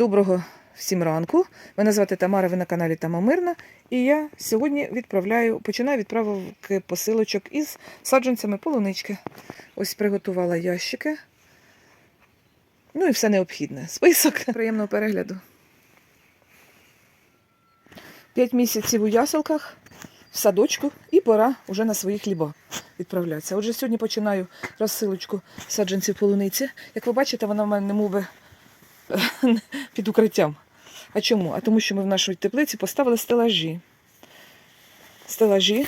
Доброго всім ранку. Мене звати Тамара, ви на каналі Тама Мирна. І я сьогодні відправляю, починаю відправки посилочок із саджанцями полунички. Ось приготувала ящики. Ну і все необхідне. Список приємного перегляду. П'ять місяців у яселках, в садочку, і пора вже на свої хліба відправлятися. Отже, сьогодні починаю розсилочку саджанців полуниці. Як ви бачите, вона в мене не мов би під укриттям. А чому? А тому, що ми в нашій теплиці поставили стелажі. Стелажі,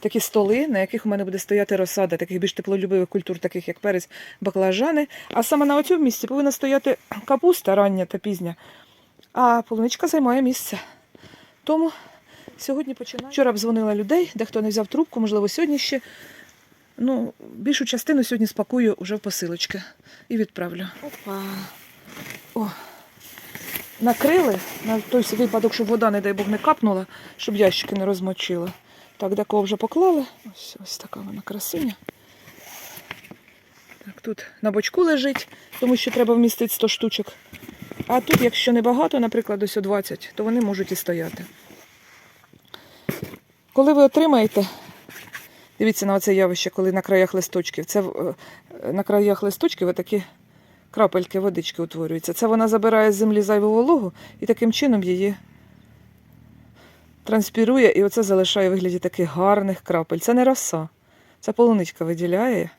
такі столи, на яких у мене буде стояти розсада таких більш теплолюбивих культур, таких як перець, баклажани. А саме на оцьому місці повинна стояти капуста рання та пізня. А полуничка займає місце. Тому сьогодні починаю. Вчора дзвонила людей, дехто не взяв трубку, можливо, сьогодні ще. Ну, більшу частину сьогодні спакую вже в посилочки і відправлю. Опа. О, накрили на той випадок, щоб вода, не дай Бог, не капнула, щоб ящики не розмочила. Так, декого вже поклали. Ось, ось така вона красуня. Так, тут на бочку лежить, тому що треба вмістити 100 штучок. А тут, якщо небагато, наприклад, ось о 20, то вони можуть і стояти. Коли ви отримаєте, дивіться на оце явище, коли на краях листочків. Це е, на краях листочків отакі крапельки водички утворюються. Це вона забирає з землі зайву вологу і таким чином її транспірує, і оце залишає в вигляді таких гарних крапель. Це не роса, це полуничка виділяє.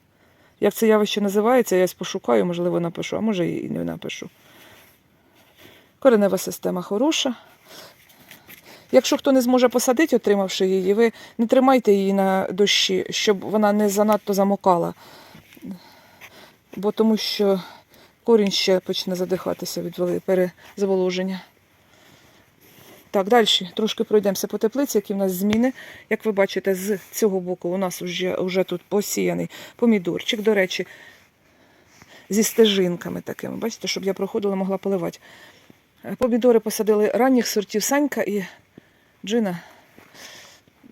Як це явище називається, я ось пошукаю, можливо, напишу, а може і не напишу. Коренева система хороша. Якщо хто не зможе посадити, отримавши її, ви не тримайте її на дощі, щоб вона не занадто замокала. Бо тому що корінь ще почне задихатися від перезволоження. Так, далі трошки пройдемося по теплиці, які в нас зміни. Як ви бачите, з цього боку у нас вже, вже тут посіяний помідорчик. До речі, зі стежинками такими. Бачите, щоб я проходила, могла поливати. Е, Помідори посадили ранніх сортів Санька і Джина,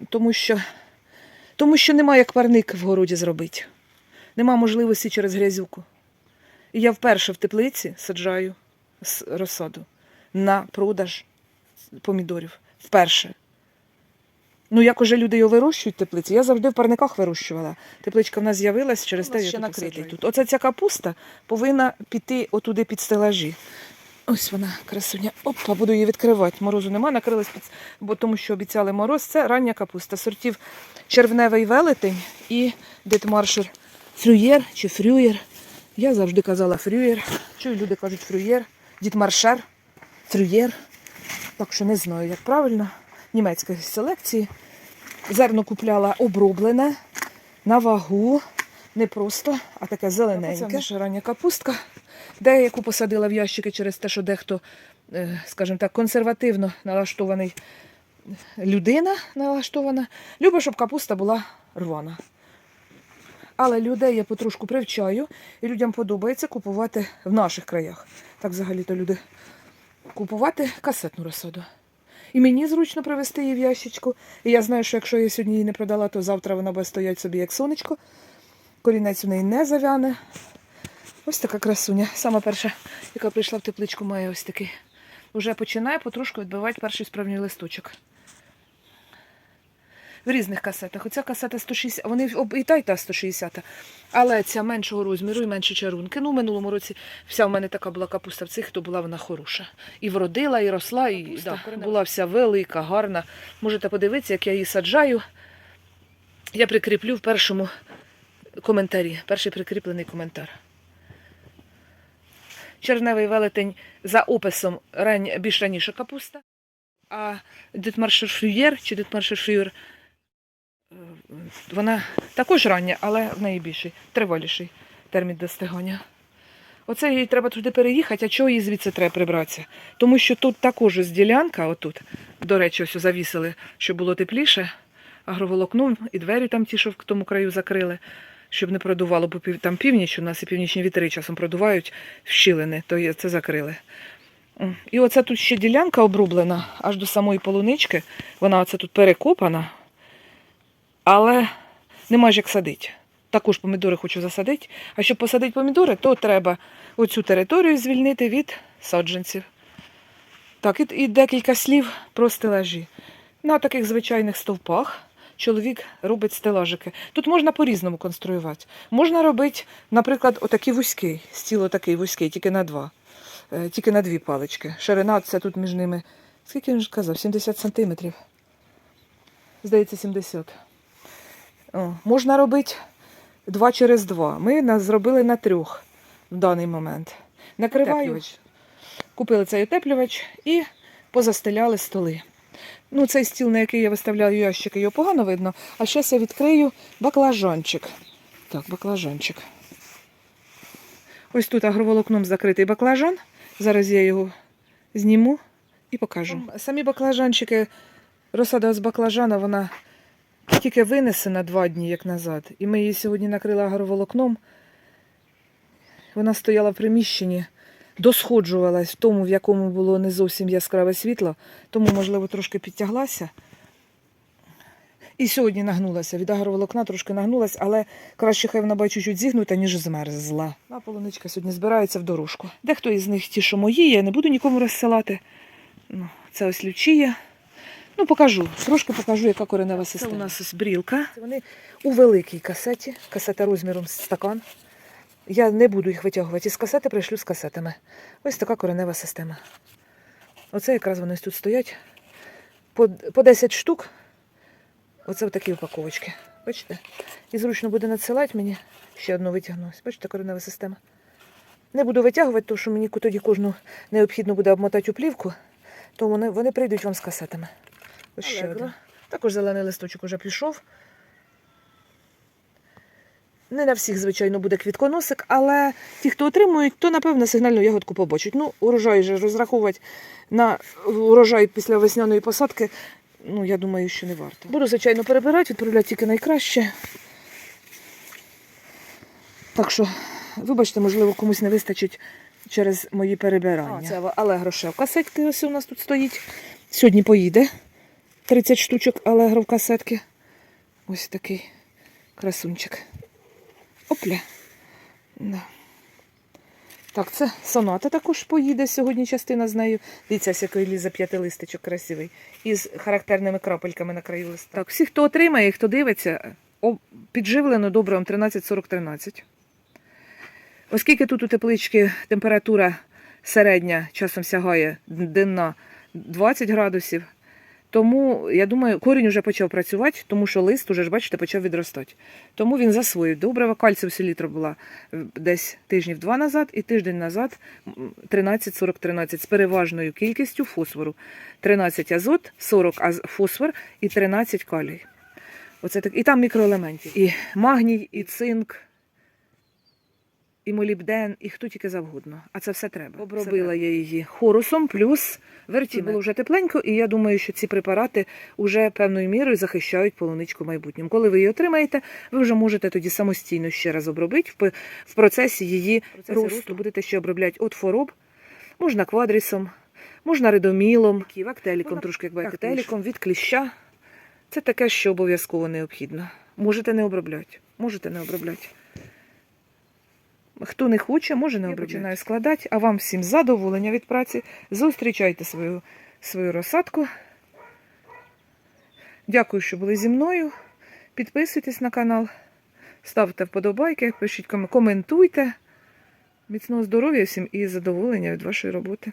тому що, тому що немає як парник в городі зробити. Нема можливості через грязюку. І я вперше в теплиці саджаю розсаду на продаж помідорів. Вперше. Ну, як уже люди його вирощують в теплиці, я завжди в парниках вирощувала. Тепличка в нас з'явилась через те, що накритий тут. Оце ця капуста повинна піти отуди під стелажі. Ось вона, красуня. Опа, буду її відкривати. Морозу нема, накрилась під... бо тому що обіцяли мороз. Це рання капуста. Сортів червневий велетень і дитмаршер фрюєр чи фрюєр. Я завжди казала фрюєр. Чую, люди кажуть фрюєр, дітмаршер, фрюєр. Так що не знаю, як правильно. Німецької селекції. Зерно купляла оброблене на вагу. Не просто, а таке зелененьке. Це наша рання капустка. Деяку посадила в ящики через те, що дехто, е, скажімо так, консервативно налаштований людина налаштована. Любить, щоб капуста була рвана. Але людей я потрошку привчаю, і людям подобається купувати в наших краях. Так взагалі-то люди купувати касетну розсаду. І мені зручно привезти її в ящичку. І я знаю, що якщо я сьогодні її не продала, то завтра вона буде стояти собі як сонечко. Корінець у неї не завяне. Ось така красуня. Сама перша, яка прийшла в тепличку, має ось такий. Уже починає потрошку відбивати перший справжній листочок. В різних касетах. Оця касета 160, вони і та, і та 160. Але ця меншого розміру і менше чарунки. Ну, в минулому році вся в мене така була капуста в цих, то була вона хороша. І вродила, і росла, і Капуста, да, була вся велика, гарна. Можете подивитися, як я її саджаю. Я прикріплю в першому коментарі, перший прикріплений коментар. Черневий велетень за описом рань, більш раніше капуста, а дитмаршер фрюєр чи дитмаршер фрюєр е, вона також рання, але в неї більший, триваліший термін достигання. Оце їй треба туди переїхати, а чого їй звідси треба прибратися? Тому що тут також ось ділянка, отут, до речі, ось завісили, щоб було тепліше, агроволокном і двері там ті, що в тому краю закрили, щоб не продувало, бо там північ у нас і північні вітри часом продувають щілини, то це закрили. І оце тут ще ділянка обрублена аж до самої полунички. Вона оце тут перекопана, але нема ж як садити. Також помідори хочу засадити. А щоб посадити помідори, то треба оцю територію звільнити від саджанців. Так, і, і декілька слів про стелажі. На таких звичайних стовпах чоловік робить стелажики. Тут можна по-різному конструювати. Можна робити, наприклад, отакий вузький, стіл отакий вузький, тільки на два. Е, Тільки на дві палички. Ширина це тут між ними. Скільки він казав? 70 сантиметрів. Здається, 70. О, можна робити два через два. Ми нас зробили на трьох в даний момент. Накриваю. Купили цей утеплювач і позастеляли столи. Ну, цей стіл, на який я виставляю ящики, його погано видно. А зараз я відкрию баклажанчик. Так, баклажанчик. Ось тут агроволокном закритий баклажан. Зараз я його зніму і покажу. Самі баклажанчики, розсада з баклажана, вона тільки винесена два дні, як назад. І ми її сьогодні накрили агроволокном. Вона стояла в приміщенні, досходжувалась в тому, в якому було не зовсім яскраве світло, тому, можливо, трошки підтяглася. І сьогодні нагнулася. Від агроволокна трошки нагнулася, але краще хай вона бачу чуть зігнута, ніж змерзла. А полуничка сьогодні збирається в дорожку. Дехто із них ті, що мої, я не буду нікому розсилати. Ну, це ось лючія. Ну, покажу. Трошки покажу, яка коренева система. Це у нас ось брілка. Вони у великій касеті. Касета розміром з стакан. Я не буду їх витягувати із касети, прийшлю з касетами. Ось така коренева система. Оце якраз вони тут стоять. По, по 10 штук. Оце в такі упаковочки. Бачите? І зручно буде надсилати мені. Ще одну витягну. Бачите, коренева система. Не буду витягувати, тому що мені тоді кожну необхідно буде обмотати у плівку, то вони, вони прийдуть вам з касетами. Ось ще один. Також зелений листочок уже пішов. Не на всіх, звичайно, буде квітконосик, але ті, хто отримують, то, напевно, сигнальну ягодку побачать. Ну, урожай же розраховувати на урожай після весняної посадки, ну, я думаю, що не варто. Буду, звичайно, перебирати, відправляти тільки найкраще. Так що, вибачте, можливо, комусь не вистачить через мої перебирання. А, це Алегро ще в ось у нас тут стоїть. Сьогодні поїде 30 штучок Алегро в касетки. Ось такий красунчик. Опля. Да. Так, це соната також поїде сьогодні частина з нею. Дивіться, ось який лізе п'ятилистичок красивий. Із характерними крапельками на краю листа. Так, всі, хто отримає хто дивиться, підживлено добривом 13-40-13. Оскільки тут у тепличці температура середня часом сягає денна 20 градусів, тому, я думаю, корінь вже почав працювати, тому що лист уже ж, бачите, почав відростати. Тому він засвоїв. Добрива кальцію селітра була е, десь тижнів два назад і тиждень назад м, 13-40-13 з переважною кількістю фосфору. 13 азот, 40 аз- фосфор і 13 калій. Оце так. І там мікроелементів. І магній, і цинк, і молібден, і хто тільки завгодно. А це все треба. Обробила я її хорусом плюс вертіме. Було вже тепленько, і я думаю, що ці препарати вже певною мірою захищають полуничку в майбутньому. Коли ви її отримаєте, ви вже можете тоді самостійно ще раз обробити в, п- в процесі її росту. Будете ще обробляти от хвороб, можна квадрісом, можна редомілом, актеліком, трошки як бачите, актеліком від кліща. Це таке, що обов'язково необхідно. Можете не обробляти. Можете не обробляти. Хто не хоче, може не починає складати, а вам всім задоволення від праці. Зустрічайте свою, свою розсадку. Дякую, що були зі мною. Підписуйтесь на канал, ставте вподобайки, пишіть коментуйте. Міцного здоров'я всім і задоволення від вашої роботи.